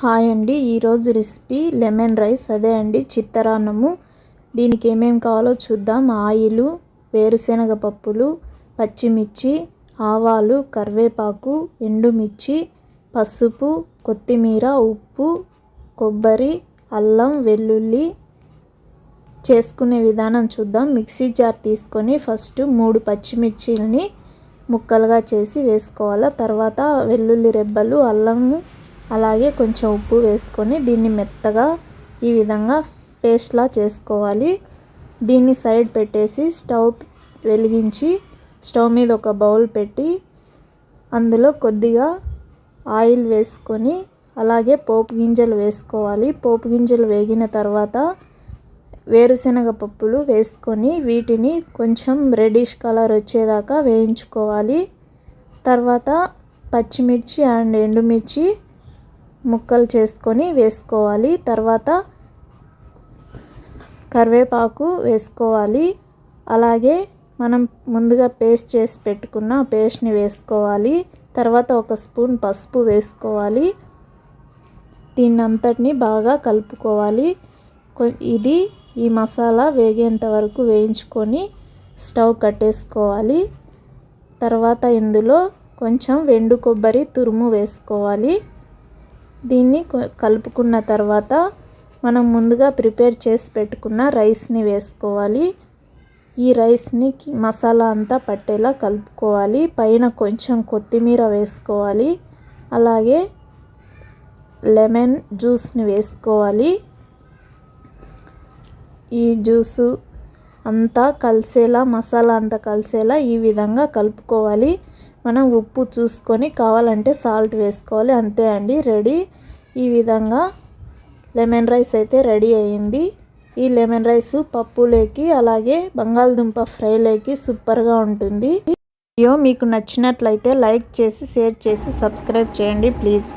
Hi అండి. ఈరోజు recipe lemon rice అదే అండి చిత్తరాన్నము. దీనికి ఏమేమి కావాలో చూద్దాం. ఆయిలు వేరుశనగ పప్పులు పచ్చిమిర్చి ఆవాలు కరివేపాకు ఎండుమిర్చి పసుపు కొత్తిమీర ఉప్పు కొబ్బరి అల్లం వెల్లుల్లి చేసుకునే విధానం చూద్దాం. మిక్సీ జార్ తీసుకొని ఫస్ట్ మూడు పచ్చిమిర్చిని ముక్కలుగా చేసి వేసుకోవాలి? తర్వాత వెల్లుల్లి రెబ్బలు అల్లము అలాగే కొంచెం ఉప్పు వేసుకొని దీన్ని మెత్తగా ఈ విధంగా పేస్ట్లా చేసుకోవాలి. దీన్ని సైడ్ పెట్టేసి స్టవ్ వెలిగించి స్టవ్ మీద ఒక బౌల్ పెట్టి అందులో కొద్దిగా ఆయిల్ వేసుకొని అలాగే పోపు గింజలు వేసుకోవాలి. పోపు గింజలు వేగిన తర్వాత వేరుశనగ పప్పులు వేసుకొని వీటిని కొంచెం రెడిష్ కలర్ వచ్చేదాకా వేయించుకోవాలి. తర్వాత పచ్చిమిర్చి అండ్ ఎండుమిర్చి ముక్కలు చేసుకొని వేసుకోవాలి. తర్వాత కరివేపాకు వేసుకోవాలి. అలాగే మనం ముందుగా పేస్ట్ చేసి పెట్టుకున్న పేస్ట్ని వేసుకోవాలి. తర్వాత ఒక స్పూన్ పసుపు వేసుకోవాలి. దీన్ని అంతటిని బాగా కలుపుకోవాలి. ఇది ఈ మసాలా వేగేంత వరకు వేయించుకొని స్టవ్ కట్టేసుకోవాలి. తర్వాత ఇందులో కొంచెం వెండు కొబ్బరి తురుము వేసుకోవాలి. దీన్ని కలుపుకున్న తర్వాత మనం ముందుగా ప్రిపేర్ చేసి పెట్టుకున్న రైస్ని వేసుకోవాలి. ఈ రైస్ని మసాలా అంతా పట్టేలా కలుపుకోవాలి. పైన కొంచెం కొత్తిమీర వేసుకోవాలి. అలాగే లెమన్ జ్యూస్ని వేసుకోవాలి. ఈ జ్యూసు అంతా కలిసేలా మసాలా అంతా కలిసేలా ఈ విధంగా కలుపుకోవాలి. మనం ఉప్పు చూసుకొని కావాలంటే సాల్ట్ వేసుకోవాలి. అంతే అండి రెడీ. ఈ విధంగా లెమన్ రైస్ అయితే రెడీ అయ్యింది ఈ లెమన్ రైస్ పప్పులేకి అలాగే బంగాళదుంప ఫ్రైలేకి సూపర్గా ఉంటుంది. వీడియో మీకు నచ్చినట్లయితే లైక్ చేసి షేర్ చేసి సబ్స్క్రైబ్ చేయండి ప్లీజ్.